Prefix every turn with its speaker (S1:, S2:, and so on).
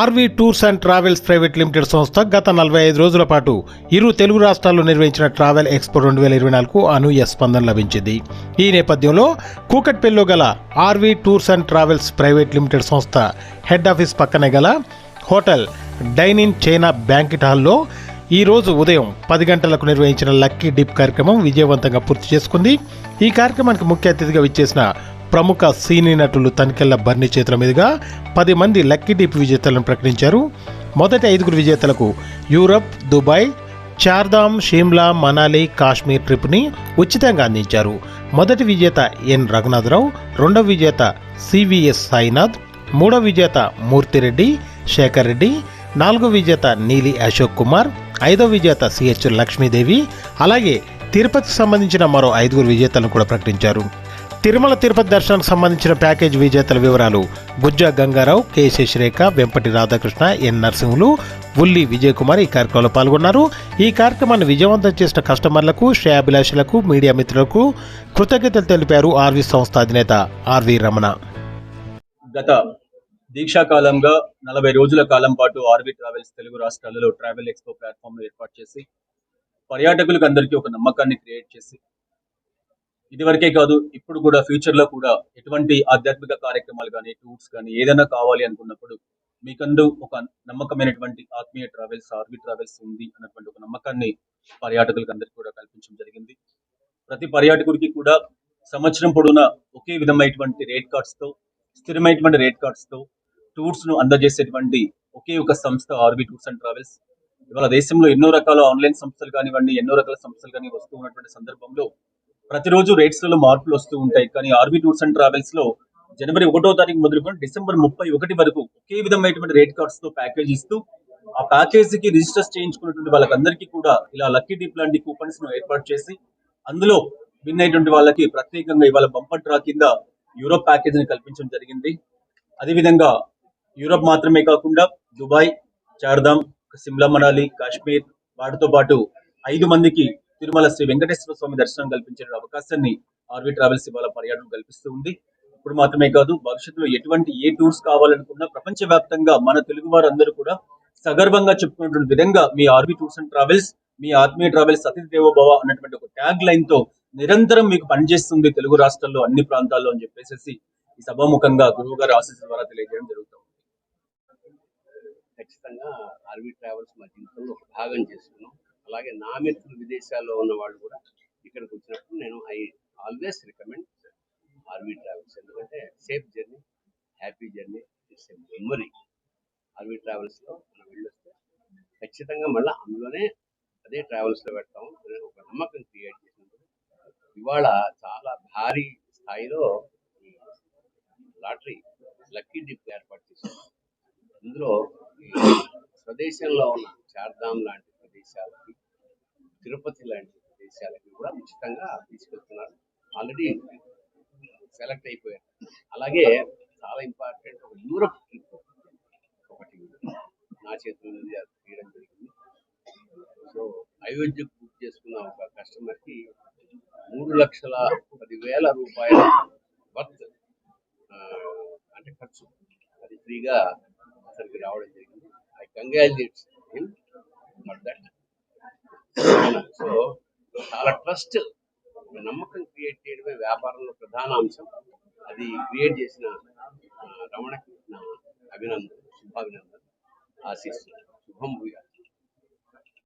S1: RV tours and travels private limited సంస్థ గత నలభై ఐదు రోజుల పాటు ఇరు తెలుగు రాష్ట్రాల్లో నిర్వహించిన ట్రావెల్ ఎక్స్పో రెండు వేల ఇరవై నాలుగు అనూహ్య స్పందన లభించింది. ఈ నేపథ్యంలో కూకట్పల్లిలో గల RV tours and travels private limited సంస్థ హెడ్ ఆఫీస్ పక్కనే గల hotel dine in China banquet హాల్లో ఈరోజు ఉదయం పది గంటలకు నిర్వహించిన లక్కీ డిప్ కార్యక్రమం విజయవంతంగా పూర్తి చేసుకుంది. ఈ కార్యక్రమానికి ముఖ్య అతిథిగా విచ్చేసిన ప్రముఖ సినీ నటులు తనికెళ్ళ బర్ని చేతుల మీదుగా పది మంది లక్కీ డీప్ విజేతలను ప్రకటించారు. మొదటి ఐదుగురు విజేతలకు యూరప్ దుబాయ్ చార్ధామ్ షిమ్లా మనాలి కాశ్మీర్ ట్రిప్ని ఉచితంగా అందించారు. మొదటి విజేత ఎన్ రఘునాథరావు రెండవ విజేత సివిఎస్ సాయినాథ్ మూడవ విజేత మూర్తిరెడ్డి శేఖర్ రెడ్డి నాలుగో విజేత నీలి అశోక్ కుమార్ ఐదో విజేత సిహెచ్ లక్ష్మీదేవి అలాగే తిరుపతికి సంబంధించిన మరో ఐదుగురు విజేతలను కూడా ప్రకటించారు. తిరుమల తిరుపతి దర్శనానికి సంబంధించిన ప్యాకేజ్ విజేతల వివరాలు గుజ్జా గంగారావు కె శశిరేఖ వెంపటి రాధాకృష్ణ ఎన్. నర్సింహులు ఉల్లి విజయ్ కుమార్ ఈ కార్యక్రమంలో పాల్గొన్నారు. ఈ కార్యక్రమాన్ని విజయవంతం చేసిన కస్టమర్లకు శ్రేయాభిలాషులకు మీడియా మిత్రులకు కృతజ్ఞతలు తెలిపారు ఆర్వి సంస్థ అధినేత ఆర్వి రమణ.
S2: గత దీక్షాకాలంగా నలభై రోజుల కాలం పాటు ఆర్వి ట్రావెల్స్ తెలుగు రాష్ట్రాలలో ట్రావెల్ ఎక్స్పో ప్లాట్ఫామ్ ఏర్పాటు చేసి పర్యాటకులకు అందరికీ ఒక నమ్మకాన్ని క్రియేట్ చేసి ఇదివరకే కాదు ఇప్పుడు కూడా ఫ్యూచర్లో కూడా ఎటువంటి ఆధ్యాత్మిక కార్యక్రమాలు కానీ టూర్స్ కానీ ఏదైనా కావాలి అనుకున్నప్పుడు మీకందు ఒక నమ్మకమైనటువంటి ఆత్మీయ ట్రావెల్స్ ఆర్మీ ట్రావెల్స్ ఉంది అన్నటువంటి ఒక నమ్మకాన్ని పర్యాటకులకు అందరికీ కూడా కల్పించడం జరిగింది. ప్రతి పర్యాటకుడికి కూడా సంవత్సరం పొడవునా ఒకే విధమైనటువంటి రేట్ కార్డ్స్తో స్థిరమైనటువంటి రేట్ కార్డ్స్తో టూర్స్ను అందజేసేటువంటి ఒకే ఒక సంస్థ ఆర్బీ టూర్స్ అండ్ ట్రావెల్స్ ఇవాళ దేశంలో ఎన్నో రకాల ఆన్లైన్ సంస్థలు కానివ్వండి ఎన్నో రకాల సంస్థలు కానీ వస్తూ ఉన్నటువంటి సందర్భంలో ప్రతిరోజు రేట్స్లలో మార్పులు వస్తూ ఉంటాయి. కానీ ఆర్బీ టూర్స్ అండ్ ట్రావెల్స్లో జనవరి ఒకటో తారీఖు మొదలుకొని డిసెంబర్ ముప్పై ఒకటి వరకు ఒకే విధమైనటువంటి రేట్ కార్డ్స్తో ప్యాకేజ్ ఇస్తూ ఆ ప్యాకేజ్కి రిజిస్టర్ చేయించుకున్నటువంటి వాళ్ళకందరికీ కూడా ఇలా లక్కీ డిప్ లాంటి కూపన్స్ను ఏర్పాటు చేసి అందులో విన్ అయినటువంటి వాళ్ళకి ప్రత్యేకంగా ఇవాళ బంపర్ డ్రా కింద యూరోప్ ప్యాకేజ్ని కల్పించడం జరిగింది. అదేవిధంగా యూరోప్ మాత్రమే కాకుండా దుబాయ్ చార్ధామ్ సిమ్లా మనాలి కాశ్మీర్ వాటితో పాటు ఐదు మందికి తిరుమల శ్రీ వెంకటేశ్వర స్వామి దర్శనం కల్పించే అవకాశాన్ని ఆర్వి ట్రావెల్స్ ఇవాళ పర్యాటన కల్పిస్తూ ఉంది. ఇప్పుడు మాత్రమే కాదు భవిష్యత్తులో ఎటువంటి ఏ టూర్స్ కావాలనుకున్నా ప్రపంచ వ్యాప్తంగా మన తెలుగు వారందరూ కూడా సగర్వంగా చెప్పుకున్నటువంటి విధంగా మీ ఆర్వి టూర్స్ అండ్ ట్రావెల్స్ మీ ఆత్మీయ ట్రావెల్స్ అతిథి దేవోభవ అన్నటువంటి ఒక ట్యాగ్ లైన్తో నిరంతరం మీకు పనిచేస్తుంది తెలుగు రాష్ట్రాల్లో అన్ని ప్రాంతాల్లో అని చెప్పేసి ఈ సభాముఖంగా గురువు గారి ఆశీస్సుల ద్వారా తెలియజేయడం జరుగుతుంది
S3: ఖచ్చితంగా ఆర్వీ ట్రావెల్స్ మా జీవితంలో ఒక భాగం చేసుకున్నాం. అలాగే నా మిత్రులు విదేశాల్లో ఉన్న వాళ్ళు కూడా ఇక్కడికి వచ్చినప్పుడు నేను I always recommend RV travels. ఎందుకంటే safe journey happy journey it's a memory. RV ట్రావెల్స్లో మనం వెళ్ళొస్తే ఖచ్చితంగా మళ్ళీ అందులోనే అదే ట్రావెల్స్లో పెడతాము. అనే ఒక నమ్మకం క్రియేట్ చేసినప్పుడు ఇవాళ చాలా భారీ స్థాయిలో లాటరీ లక్కీ డిప్ ఏర్పాటు చేశారు. ఇందులో స్వదేశంలో ఉన్న చార్ధామ్ లాంటి ప్రదేశాలకి తిరుపతి లాంటి ప్రదేశాలకి కూడా ఉచితంగా తీసుకెళ్తున్నారు. ఆల్రెడీ సెలెక్ట్ అయిపోయారు. అలాగే చాలా ఇంపార్టెంట్ ఒక యూరప్ ట్రిప్ ఒకటి నా చేతుల నుండి అది తీయడం జరిగింది. సో అయోధ్యకు బుక్ చేసుకున్న ఒక కస్టమర్కి మూడు లక్షల పదివేల రూపాయల వర్త్ అంటే ఖర్చు. అది ఫ్రీగా అతనికి రావడం జరిగింది. ఐ కంగ్రాచులేట్స్ హిమ్ సో చాలా ట్రస్ట్ నమ్మకం క్రియేట్ చేయడమే వ్యాపారంలో ప్రధాన అంశం. అది క్రియేట్ చేసిన రమణకి అభినందన శుభాభినందన ఆశిస్తున్నాను శుభం భూయా